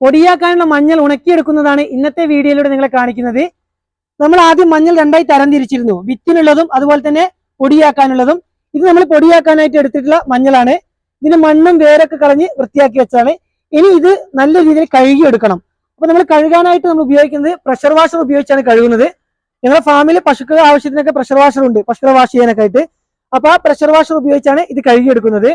പൊടിയാക്കാനുള്ള മഞ്ഞൾ ഉണക്കിയെടുക്കുന്നതാണ് ഇന്നത്തെ വീഡിയോയിലൂടെ നിങ്ങളെ കാണിക്കുന്നത്. നമ്മൾ ആദ്യം മഞ്ഞൾ രണ്ടായി തരം തിരിച്ചിരുന്നു വിത്തിനുള്ളതും അതുപോലെ തന്നെ പൊടിയാക്കാനുള്ളതും. ഇത് നമ്മൾ പൊടിയാക്കാനായിട്ട് എടുത്തിട്ടുള്ള മഞ്ഞളാണ്. ഇതിന് മണ്ണും വേരൊക്കെ കളഞ്ഞ് വൃത്തിയാക്കി വെച്ചാണ്. ഇനി ഇത് നല്ല രീതിയിൽ കഴുകിയെടുക്കണം. അപ്പൊ നമ്മൾ കഴുകാനായിട്ട് നമ്മൾ ഉപയോഗിക്കുന്നത് പ്രഷർ വാഷർ ഉപയോഗിച്ചാണ് കഴുകുന്നത്. ഞങ്ങളുടെ ഫാമിൽ പശുക്കൾ ആവശ്യത്തിനൊക്കെ പ്രഷർ വാഷർ ഉണ്ട്. പശുക്കളെ വാഷ് ചെയ്യാനൊക്കെ ആയിട്ട്. അപ്പൊ ആ പ്രഷർ വാഷർ ഉപയോഗിച്ചാണ് ഇത് കഴുകിയെടുക്കുന്നത്.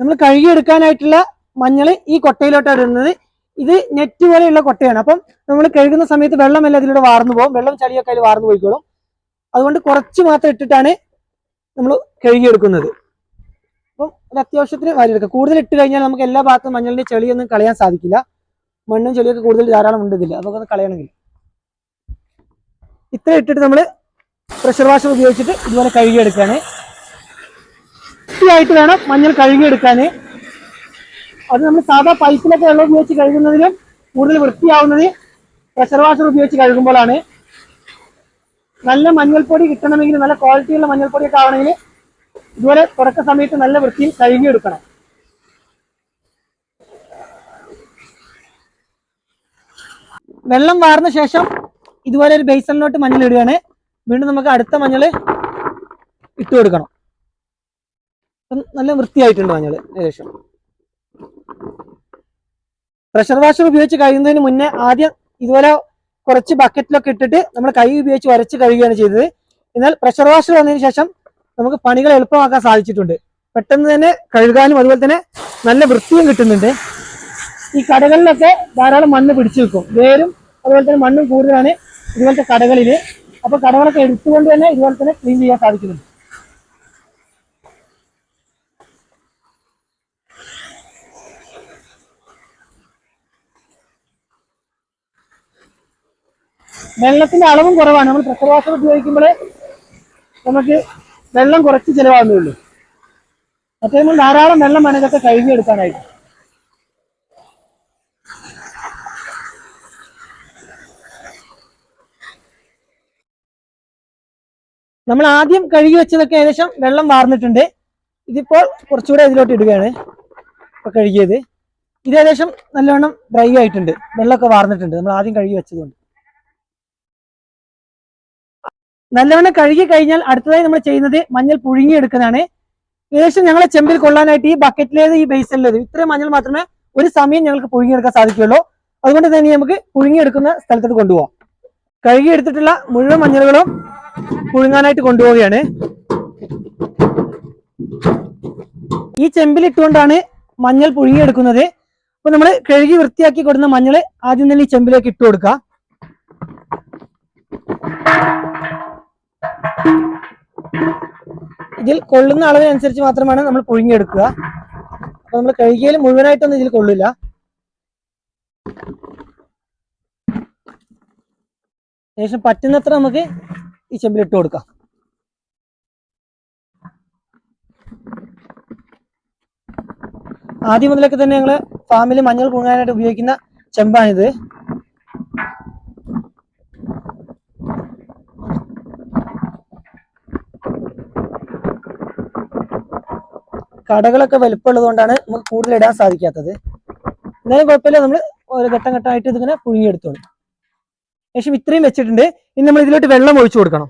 നമ്മൾ കഴുകിയെടുക്കാനായിട്ടുള്ള മഞ്ഞൾ ഈ കൊട്ടയിലോട്ടാണ് ഇടുന്നത്. ഇത് നെറ്റ് പോലെയുള്ള കൊട്ടയാണ്. അപ്പം നമ്മൾ കഴുകുന്ന സമയത്ത് വെള്ളമെല്ലാം ഇതിലൂടെ വാർന്നു പോകും. വെള്ളം ചളിയൊക്കെ അതിൽ വാർന്നു പോയിക്കോളും. അതുകൊണ്ട് കുറച്ച് മാത്രം ഇട്ടിട്ടാണ് നമ്മൾ കഴുകിയെടുക്കുന്നത്. അപ്പം ഒരു അത്യാവശ്യത്തിന് വാരിയെടുക്കുക കൂടുതൽ ഇട്ട് കഴിഞ്ഞാൽ നമുക്ക് എല്ലാ ഭാഗത്തും മഞ്ഞളിന്റെ ചെളിയൊന്നും കളയാൻ സാധിക്കില്ല. മണ്ണും ചെളിയൊക്കെ കൂടുതൽ ധാരാളം ഉണ്ട് ഇതില്ല അതൊക്കെ ഒന്ന് കളയണമെങ്കിൽ. ഇത്ര ഇട്ടിട്ട് നമ്മൾ പ്രഷർ വാഷർ ഉപയോഗിച്ചിട്ട് ഇതുപോലെ കഴുകിയെടുക്കാൻ വൃത്തിയായിട്ട് വേണം മഞ്ഞൾ കഴുകിയെടുക്കാൻ അത് നമ്മൾ സാധാ പൈപ്പിലൊക്കെ വെള്ളം ഉപയോഗിച്ച് കഴുകുന്നതിലും കൂടുതൽ വൃത്തിയാവുന്നത് പ്രഷർ വാഷർ ഉപയോഗിച്ച് കഴുകുമ്പോഴാണ്. നല്ല മഞ്ഞൾപ്പൊടി കിട്ടണമെങ്കിൽ നല്ല ക്വാളിറ്റിയുള്ള മഞ്ഞൾപ്പൊടിയൊക്കെ ആവണമെങ്കിൽ ഇതുപോലെ തുടക്ക സമയത്ത് നല്ല വൃത്തിയിൽ കഴുകിയെടുക്കണം. വെള്ളം വാർന്ന ശേഷം ഇതുപോലെ ഒരു ബേസണിലോട്ട് മഞ്ഞൾ ഇടുകയാണ് വീണ്ടും നമുക്ക് അടുത്ത മഞ്ഞൾ ഇട്ട് കൊടുക്കണം അപ്പം നല്ല വൃത്തിയായിട്ടുണ്ട് മഞ്ഞൾ ഏകദേശം. പ്രഷർ വാഷർ ഉപയോഗിച്ച് കഴിയുന്നതിന് മുന്നേ ആദ്യം ഇതുപോലെ കുറച്ച് ബക്കറ്റിലൊക്കെ ഇട്ടിട്ട് നമ്മൾ കൈ ഉപയോഗിച്ച് വരച്ച് കഴുകുകയാണ് ചെയ്തത്. എന്നാൽ പ്രഷർ വാഷർ വന്നതിന് ശേഷം നമുക്ക് പണികൾ എളുപ്പമാക്കാൻ സാധിച്ചിട്ടുണ്ട്. പെട്ടെന്ന് തന്നെ കഴുകാനും അതുപോലെ തന്നെ നല്ല വൃത്തിയും കിട്ടുന്നുണ്ട്. ഈ കടകളിലൊക്കെ ധാരാളം മണ്ണ് പിടിച്ചു വെക്കും വേരും അതുപോലെ തന്നെ മണ്ണും കൂടുതലാണ് ഇതുപോലത്തെ കടകളിൽ അപ്പൊ കടകളൊക്കെ എടുത്തുകൊണ്ട് തന്നെ ഇതുപോലെ തന്നെ ക്ലീൻ ചെയ്യാൻ സാധിക്കുന്നുണ്ട്. വെള്ളത്തിന്റെ അളവും കുറവാണ്. നമ്മൾ പ്രഷർ വാഷർ ഉപയോഗിക്കുമ്പോൾ നമുക്ക് വെള്ളം കുറച്ച് ചിലവാകുന്നേ ഉള്ളൂ. മറ്റേ നമ്മൾ ധാരാളം വെള്ളം വേണം ഇതൊക്കെ കഴുകിയെടുക്കാനായിട്ട്. നമ്മൾ ആദ്യം കഴുകി വെച്ചതൊക്കെ ഏകദേശം വെള്ളം വാർന്നിട്ടുണ്ട്. ഇതിപ്പോൾ കുറച്ചുകൂടെ ഇതിലോട്ട് ഇടുകയാണ്. ഇപ്പൊ കഴുകിയത്. ഇത് ഏകദേശം നല്ലവണ്ണം ഡ്രൈ ആയിട്ടുണ്ട്. വെള്ളമൊക്കെ വാർന്നിട്ടുണ്ട്. നമ്മൾ ആദ്യം കഴുകി വെച്ചതുകൊണ്ട്. നല്ലവണ്ണം കഴുകി കഴിഞ്ഞാൽ അടുത്തതായി നമ്മൾ ചെയ്യുന്നത് മഞ്ഞൾ പുഴുങ്ങിയെടുക്കുന്നതാണ്. ഏകദേശം ഞങ്ങളെ ചെമ്പിൽ കൊള്ളാനായിട്ട് ഈ ബക്കറ്റിലേത് ഈ ബേസിലുള്ളത് ഇത്രയും മഞ്ഞൾ മാത്രമേ ഒരു സമയം ഞങ്ങൾക്ക് പുഴുങ്ങിയെടുക്കാൻ സാധിക്കുകയുള്ളൂ. അതുകൊണ്ട് തന്നെ നമുക്ക് പുഴുങ്ങിയെടുക്കുന്ന സ്ഥലത്തോട്ട് കൊണ്ടുപോകാം കഴുകിയെടുത്തിട്ടുള്ള മുഴുവൻ മഞ്ഞളുകളും പുഴുങ്ങാനായിട്ട് കൊണ്ടുപോവുകയാണ്. ഈ ചെമ്പിൽ ഇട്ടുകൊണ്ടാണ് മഞ്ഞൾ പുഴുങ്ങിയെടുക്കുന്നത്. അപ്പൊ നമ്മൾ കഴുകി വൃത്തിയാക്കി കൊടുക്കുന്ന മഞ്ഞൾ ആദ്യം തന്നെ ഈ ചെമ്പിലേക്ക് ഇട്ട് ഇതിൽ കൊള്ളുന്ന അളവിനനുസരിച്ച് മാത്രമാണ് നമ്മൾ പുഴുങ്ങിയെടുക്കുക. അപ്പൊ നമ്മൾ കഴുകിയാൽ മുഴുവനായിട്ടൊന്നും ഇതിൽ കൊള്ളില്ല. ശേഷം പറ്റുന്നത്ര നമുക്ക് ഈ ചെമ്പിൽ ഇട്ട് കൊടുക്കാം. ആദ്യം മുതലൊക്കെ തന്നെ ഞങ്ങൾ ഫാമിൽ മഞ്ഞൾ പുഴുങ്ങാനായിട്ട് ഉപയോഗിക്കുന്ന ചെമ്പാണിത്. കടകളൊക്കെ വലുപ്പമുള്ളത് കൊണ്ടാണ് നമുക്ക് കൂടുതൽ ഇടാൻ സാധിക്കാത്തത്. എന്നാലും കുഴപ്പമില്ല നമ്മൾ ഒരു ഘട്ടം ഘട്ടമായിട്ട് ഇതിങ്ങനെ പുഴുങ്ങിയെടുത്തോളൂ. ശേഷം ഇത്രയും വെച്ചിട്ടുണ്ട്. ഇനി നമ്മൾ ഇതിലോട്ട് വെള്ളം ഒഴിച്ചു കൊടുക്കണം.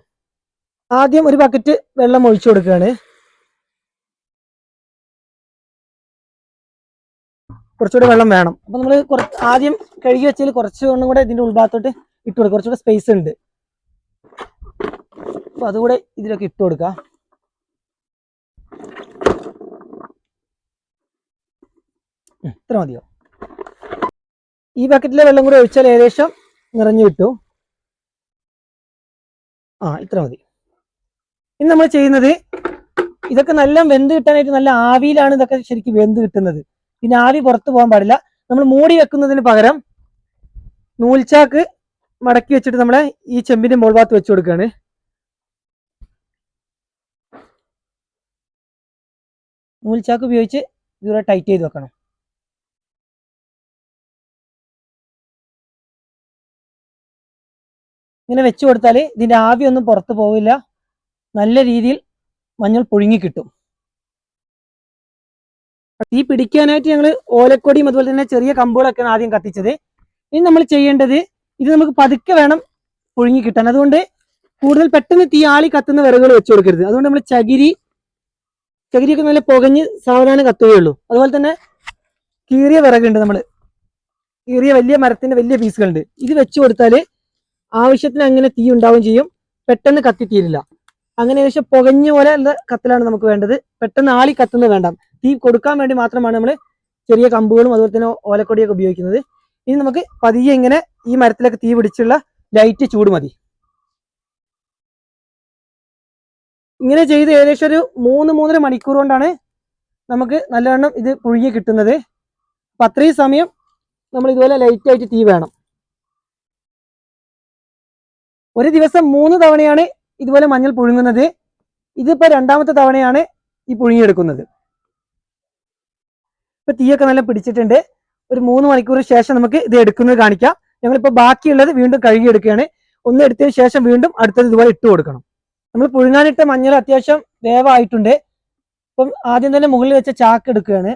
ആദ്യം ഒരു ബക്കറ്റ് വെള്ളം ഒഴിച്ചു കൊടുക്കുകയാണ്. കുറച്ചുകൂടെ വെള്ളം വേണം. അപ്പൊ നമ്മൾ ആദ്യം കഴുകി വെച്ചതിൽ കുറച്ചുകൊണ്ടും കൂടെ ഇതിന്റെ ഉൾഭാഗത്തോട്ട് ഇട്ട് കുറച്ചുകൂടെ സ്പേസ് ഉണ്ട്. അപ്പൊ അതുകൂടെ ഇതിലൊക്കെ ഇട്ട് കൊടുക്കാം. ഇത്ര മതിയോ? ഈ ബക്കറ്റിലെ വെള്ളം കൂടി ഒഴിച്ചാൽ ഏകദേശം നിറഞ്ഞു കിട്ടു. ആ ഇത്ര മതി. ഇനി നമ്മൾ ചെയ്യുന്നത് ഇതൊക്കെ നല്ല വെന്ത് കിട്ടാനായിട്ട് നല്ല ആവിയിലാണ് ഇതൊക്കെ ശരിക്കും വെന്ത് കിട്ടുന്നത്. പിന്നെ ആവി പുറത്തു പോകാൻ പാടില്ല. നമ്മൾ മൂടി വെക്കുന്നതിന് പകരം നൂൽച്ചാക്ക് മടക്കി വെച്ചിട്ട് നമ്മളെ ഈ ചെമ്പിന്റെ മോൾ ഭാഗത്ത് വെച്ചു കൊടുക്കുകയാണ്. നൂൽച്ചാക്ക് ഉപയോഗിച്ച് ഇതുവരെ ടൈറ്റ് ചെയ്ത് വെക്കണം. ഇങ്ങനെ വെച്ച് കൊടുത്താൽ ഇതിന്റെ ആവി ഒന്നും പുറത്ത് പോവില്ല. നല്ല രീതിയിൽ മഞ്ഞൾ പുഴുങ്ങി കിട്ടും. തീ പിടിക്കാനായിട്ട് ഞങ്ങൾ ഓലക്കൊടിയും അതുപോലെ തന്നെ ചെറിയ കമ്പുകളൊക്കെയാണ് ആദ്യം കത്തിച്ചത്. ഇനി നമ്മൾ ചെയ്യേണ്ടത് ഇത് നമുക്ക് പതുക്കെ വേണം പുഴുങ്ങി കിട്ടാൻ. അതുകൊണ്ട് കൂടുതൽ പെട്ടെന്ന് തീ ആളി കത്തുന്ന വിറകുകൾ വെച്ച് കൊടുക്കരുത്. അതുകൊണ്ട് നമ്മൾ ചകിരി ചകിരിയൊക്കെ നല്ല പുകഞ്ഞ് സാവധാനം കത്തുകയുള്ളൂ അതുപോലെ തന്നെ കീറിയ വിറകുണ്ട് നമ്മൾ കീറിയ വലിയ മരത്തിന്റെ വലിയ പീസുകളുണ്ട്. ഇത് വെച്ച് കൊടുത്താൽ ആവശ്യത്തിന് അങ്ങനെ തീ ഉണ്ടാവുകയും ചെയ്യും. പെട്ടെന്ന് കത്തിത്തീരില്ല അങ്ങനെ ഏകദേശം പുകഞ്ഞ പോലെ ഉള്ള കത്തലാണ് നമുക്ക് വേണ്ടത്. പെട്ടെന്ന് ആളി കത്തുന്നത് വേണ്ട. തീ കൊടുക്കാൻ വേണ്ടി മാത്രമാണ് നമ്മൾ ചെറിയ കമ്പുകളും അതുപോലെ തന്നെ ഓലക്കൊടിയൊക്കെ ഉപയോഗിക്കുന്നത്. ഇനി നമുക്ക് പതിയെ ഇങ്ങനെ ഈ മരത്തിലൊക്കെ തീ പിടിച്ചുള്ള ലൈറ്റ് ചൂട് മതി. ഇങ്ങനെ ചെയ്ത് ഏകദേശം ഒരു മൂന്ന് മൂന്നര മണിക്കൂർ കൊണ്ടാണ് നമുക്ക് നല്ലവണ്ണം ഇത് പുഴുകി കിട്ടുന്നത്. അപ്പൊ സമയം നമ്മൾ ഇതുപോലെ ലൈറ്റായിട്ട് തീ വേണം. ഒരു ദിവസം മൂന്ന് തവണയാണ് ഇതുപോലെ മഞ്ഞൾ പുഴുങ്ങുന്നത്. ഇതിപ്പോ രണ്ടാമത്തെ തവണയാണ് ഈ പുഴുങ്ങിയെടുക്കുന്നത്. ഇപ്പൊ തീയൊക്കെ നല്ല പിടിച്ചിട്ടുണ്ട്. ഒരു മൂന്ന് മണിക്കൂർ ശേഷം നമുക്ക് ഇത് എടുക്കുന്നത് കാണിക്കാം. ഞങ്ങളിപ്പോ ബാക്കിയുള്ളത് വീണ്ടും കഴുകിയെടുക്കുകയാണ്. ഒന്ന് എടുത്തതിന് ശേഷം വീണ്ടും അടുത്തത് ഇതുപോലെ ഇട്ട് കൊടുക്കണം. നമ്മൾ പുഴുങ്ങാനിട്ട മഞ്ഞൾ അത്യാവശ്യം വേവായിട്ടുണ്ട്. അപ്പം ആദ്യം തന്നെ മുകളിൽ വെച്ച ചാക്ക് എടുക്കുകയാണ്.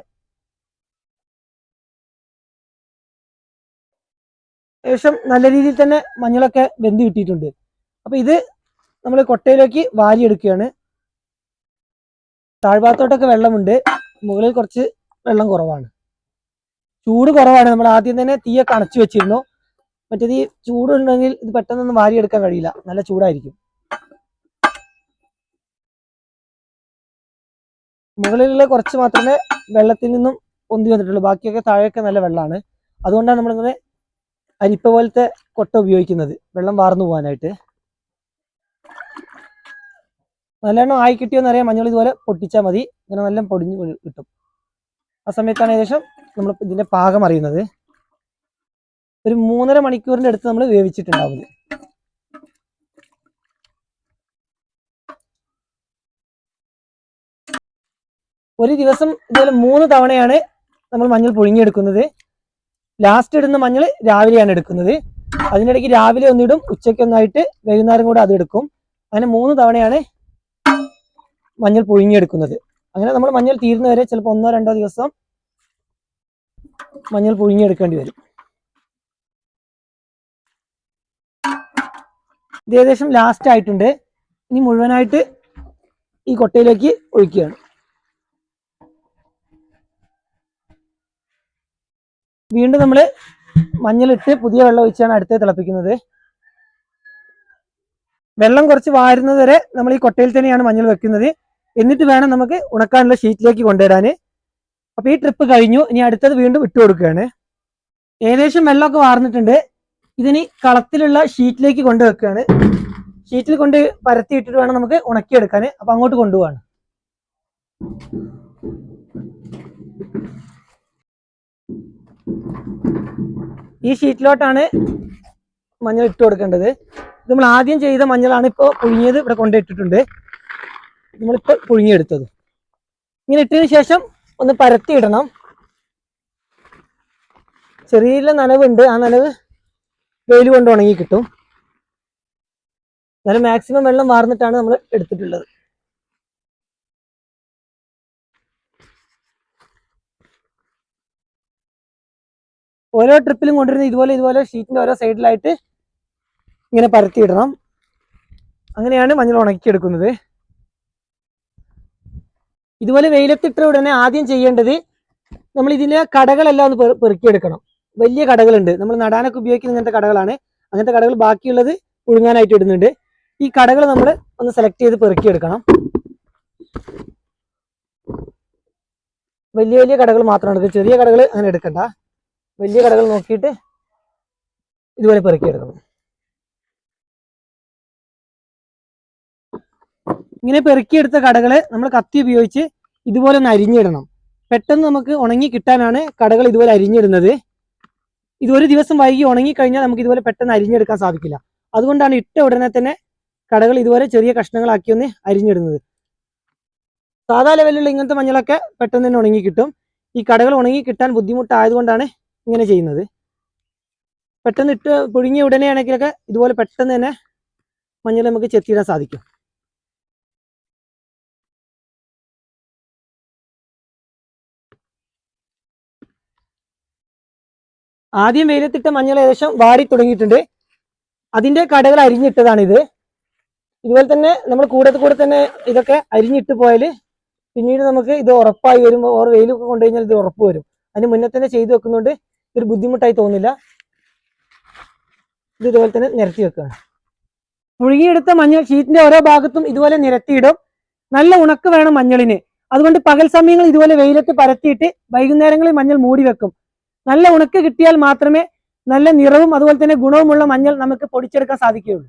ഏകദേശം നല്ല രീതിയിൽ തന്നെ മഞ്ഞളൊക്കെ വെന്ത് കിട്ടിയിട്ടുണ്ട്. അപ്പൊ ഇത് നമ്മൾ കൊട്ടയിലേക്ക് വാരിയെടുക്കുകയാണ്. താഴ്ഭാഗത്തോട്ടൊക്കെ വെള്ളമുണ്ട്. മുകളിൽ കുറച്ച് വെള്ളം കുറവാണ്. ചൂട് കുറവാണ്. നമ്മൾ ആദ്യം തന്നെ തീയൊക്കെ അണച്ചു വെച്ചിരുന്നു. മറ്റേത് ഈ ചൂടുണ്ടെങ്കിൽ ഇത് പെട്ടെന്നൊന്നും വാരിയെടുക്കാൻ കഴിയില്ല. നല്ല ചൂടായിരിക്കും. മുകളിലുള്ള കുറച്ച് മാത്രമേ വെള്ളത്തിൽ നിന്നും പൊന്തി വന്നിട്ടുള്ളൂ. ബാക്കിയൊക്കെ താഴെയൊക്കെ നല്ല വെള്ളമാണ്. അതുകൊണ്ടാണ് നമ്മളിങ്ങനെ അരിപ്പ പോലത്തെ കൊട്ട ഉപയോഗിക്കുന്നത്. വെള്ളം വാർന്നു പോകാനായിട്ട്. നല്ലെണ്ണം ആയി കിട്ടിയോന്ന് അറിയാം മഞ്ഞൾ ഇതുപോലെ പൊട്ടിച്ചാൽ മതി. ഇങ്ങനെ നല്ല പൊടിഞ്ഞ് കിട്ടും. ആ സമയത്താണ് ഏകദേശം നമ്മൾ ഇതിന്റെ പാകം അറിയുന്നത്. ഒരു മൂന്നര മണിക്കൂറിന്റെ അടുത്ത് നമ്മൾ വേവിച്ചിട്ടുണ്ടാവും. ഒരു ദിവസം ഇതുപോലെ മൂന്ന് തവണയാണ് നമ്മൾ മഞ്ഞൾ പുഴുങ്ങിയെടുക്കുന്നത്. ലാസ്റ്റ് ഇടുന്ന മഞ്ഞൾ രാവിലെയാണ് എടുക്കുന്നത്. അതിനിടയ്ക്ക് രാവിലെ ഒന്നിടും ഉച്ചയ്ക്ക് ഒന്നായിട്ട് വൈകുന്നേരം കൂടെ അത് എടുക്കും. അങ്ങനെ മൂന്ന് തവണയാണ് മഞ്ഞൾ പുഴുങ്ങിയെടുക്കുന്നത്. അങ്ങനെ നമ്മൾ മഞ്ഞൾ തീരുന്ന വരെ ചിലപ്പോൾ ഒന്നോ രണ്ടോ ദിവസം മഞ്ഞൾ പുഴുങ്ങിയെടുക്കേണ്ടി വരും. ഇത് ഏകദേശം ലാസ്റ്റ് ആയിട്ടുണ്ട്. ഇനി മുഴുവനായിട്ട് ഈ കൊട്ടയിലേക്ക് ഒഴിക്കുകയാണ്. വീണ്ടും നമ്മൾ മഞ്ഞളിട്ട് പുതിയ വെള്ളം ഒഴിച്ചാണ് അടുത്ത് തിളപ്പിക്കുന്നത്. വെള്ളം കുറച്ച് വാരുന്നത് വരെ നമ്മൾ ഈ കൊട്ടയിൽ തന്നെയാണ് മഞ്ഞൾ വെക്കുന്നത്. എന്നിട്ട് വേണം നമുക്ക് ഉണക്കാനുള്ള ഷീറ്റിലേക്ക് കൊണ്ടുവരാൻ അപ്പൊ ഈ ട്രിപ്പ് കഴിഞ്ഞു. ഇനി അടുത്തത് വീണ്ടും ഇട്ട് കൊടുക്കുകയാണ്. ഏകദേശം വെള്ളമൊക്കെ വാർന്നിട്ടുണ്ട്. ഇതിനി കളത്തിലുള്ള ഷീറ്റിലേക്ക് കൊണ്ടുവെക്കുകയാണ്. ഷീറ്റിൽ കൊണ്ട് പരത്തി ഇട്ടിട്ട് വേണം നമുക്ക് ഉണക്കിയെടുക്കാൻ അപ്പൊ അങ്ങോട്ട് കൊണ്ടുപോവാണ്. ഈ ഷീറ്റിലോട്ടാണ് മഞ്ഞൾ ഇട്ട് കൊടുക്കേണ്ടത്. നമ്മൾ ആദ്യം ചെയ്ത മഞ്ഞളാണ് ഇപ്പോൾ പുഴുങ്ങിയത് ഇവിടെ കൊണ്ടിട്ടിട്ടുണ്ട് നമ്മളിപ്പോൾ പുഴുങ്ങിയെടുത്തത്. ഇങ്ങനെ ഇട്ടതിന് ശേഷം ഒന്ന് പരത്തി ഇടണം ചെറിയ നനവുണ്ട്. ആ നനവ് വെയിൽ കൊണ്ട് ഉണങ്ങി കിട്ടും. എന്നാലും മാക്സിമം വെള്ളം വാർന്നിട്ടാണ് നമ്മൾ എടുത്തിട്ടുള്ളത്. ഓരോ ട്രിപ്പിലും കൊണ്ടുവരുന്ന ഇതുപോലെ ഇതുപോലെ ഷീറ്റിന്റെ ഓരോ സൈഡിലായിട്ട് ഇങ്ങനെ പരത്തിയിടണം. അങ്ങനെയാണ് മഞ്ഞൾ ഉണക്കിയെടുക്കുന്നത്. ഇതുപോലെ വെയിലത്തിട്ട ഉടനെ ആദ്യം ചെയ്യേണ്ടത് നമ്മൾ ഇതിന്റെ കടകളെല്ലാം ഒന്ന് പെറു- പെറുക്കിയെടുക്കണം. വലിയ കടകളുണ്ട്. നമ്മൾ നടാനൊക്കെ ഉപയോഗിക്കുന്ന ഇങ്ങനത്തെ കടകളാണ്. അങ്ങനത്തെ കടകൾ ബാക്കിയുള്ളത് പുഴുങ്ങാനായിട്ട് ഇടുന്നുണ്ട്. ഈ കടകൾ നമ്മൾ ഒന്ന് സെലക്ട് ചെയ്ത് പെറുക്കിയെടുക്കണം. വലിയ വലിയ കടകൾ മാത്രമാണ്. ചെറിയ കടകൾ അങ്ങനെ എടുക്കണ്ട. വലിയ കടകൾ നോക്കിയിട്ട് ഇതുപോലെ പെറുക്കിയെടുക്കണം ഇങ്ങനെ പെറുക്കിയെടുത്ത കടകൾ നമ്മൾ കത്തി ഉപയോഗിച്ച് ഇതുപോലെ ഒന്ന് അരിഞ്ഞിടണം. പെട്ടെന്ന് നമുക്ക് ഉണങ്ങി കിട്ടാനാണ് കടകൾ ഇതുപോലെ അരിഞ്ഞിടുന്നത്. ഇത് ഒരു ദിവസം വൈകി ഉണങ്ങി കഴിഞ്ഞാൽ നമുക്ക് ഇതുപോലെ പെട്ടെന്ന് അരിഞ്ഞെടുക്കാൻ സാധിക്കില്ല. അതുകൊണ്ടാണ് ഇട്ട ഉടനെ തന്നെ കടകൾ ഇതുപോലെ ചെറിയ കഷ്ണങ്ങളാക്കി ഒന്ന് അരിഞ്ഞിടുന്നത്. സാധാ ലെവലിലുള്ള ഇങ്ങനത്തെ മഞ്ഞളൊക്കെ പെട്ടെന്ന് തന്നെ ഉണങ്ങി കിട്ടും. ഈ കടകൾ ഉണങ്ങി കിട്ടാൻ ബുദ്ധിമുട്ടായതുകൊണ്ടാണ് ഇങ്ങനെ ചെയ്യുന്നത്. പെട്ടെന്ന് ഇട്ട് പുഴുങ്ങിയ ഉടനെ ആണെങ്കിലൊക്കെ ഇതുപോലെ പെട്ടെന്ന് തന്നെ മഞ്ഞൾ നമുക്ക് ചെത്തിയിടാൻ സാധിക്കും. ആദ്യം വെയിലത്തിട്ട മഞ്ഞൾ ഏകദേശം വാരി തുടങ്ങിയിട്ടുണ്ട്. അതിന്റെ കടകൾ അരിഞ്ഞിട്ടതാണിത്. ഇതുപോലെ തന്നെ നമ്മൾ കൂടെ കൂടെ തന്നെ ഇതൊക്കെ അരിഞ്ഞിട്ട് പോയാൽ പിന്നീട് നമുക്ക് ഇത് ഉറപ്പായി വരുമ്പോൾ ഓർ വെയിലൊക്കെ കൊണ്ടുകഴിഞ്ഞാൽ ഇത് ഉറപ്പ് വരും. അതിന് മുന്നേ തന്നെ ചെയ്തു വെക്കുന്നുണ്ട് ഒരു ബുദ്ധിമുട്ടായി തോന്നില്ല. ഇത് ഇതുപോലെ തന്നെ നിരത്തി വെക്കുകയാണ് പുഴുകിയെടുത്ത മഞ്ഞൾ ഷീറ്റിന്റെ ഓരോ ഭാഗത്തും ഇതുപോലെ നിരത്തിയിടും. നല്ല ഉണക്ക് വേണം മഞ്ഞളിന്. അതുകൊണ്ട് പകൽ സമയങ്ങൾ ഇതുപോലെ വെയിലത്ത് പരത്തിയിട്ട് വൈകുന്നേരങ്ങളിൽ മഞ്ഞൾ മൂടി വെക്കും. നല്ല ഉണക്ക് കിട്ടിയാൽ മാത്രമേ നല്ല നിറവും അതുപോലെ തന്നെ ഗുണവുമുള്ള മഞ്ഞൾ നമുക്ക് പൊടിച്ചെടുക്കാൻ സാധിക്കുകയുള്ളൂ.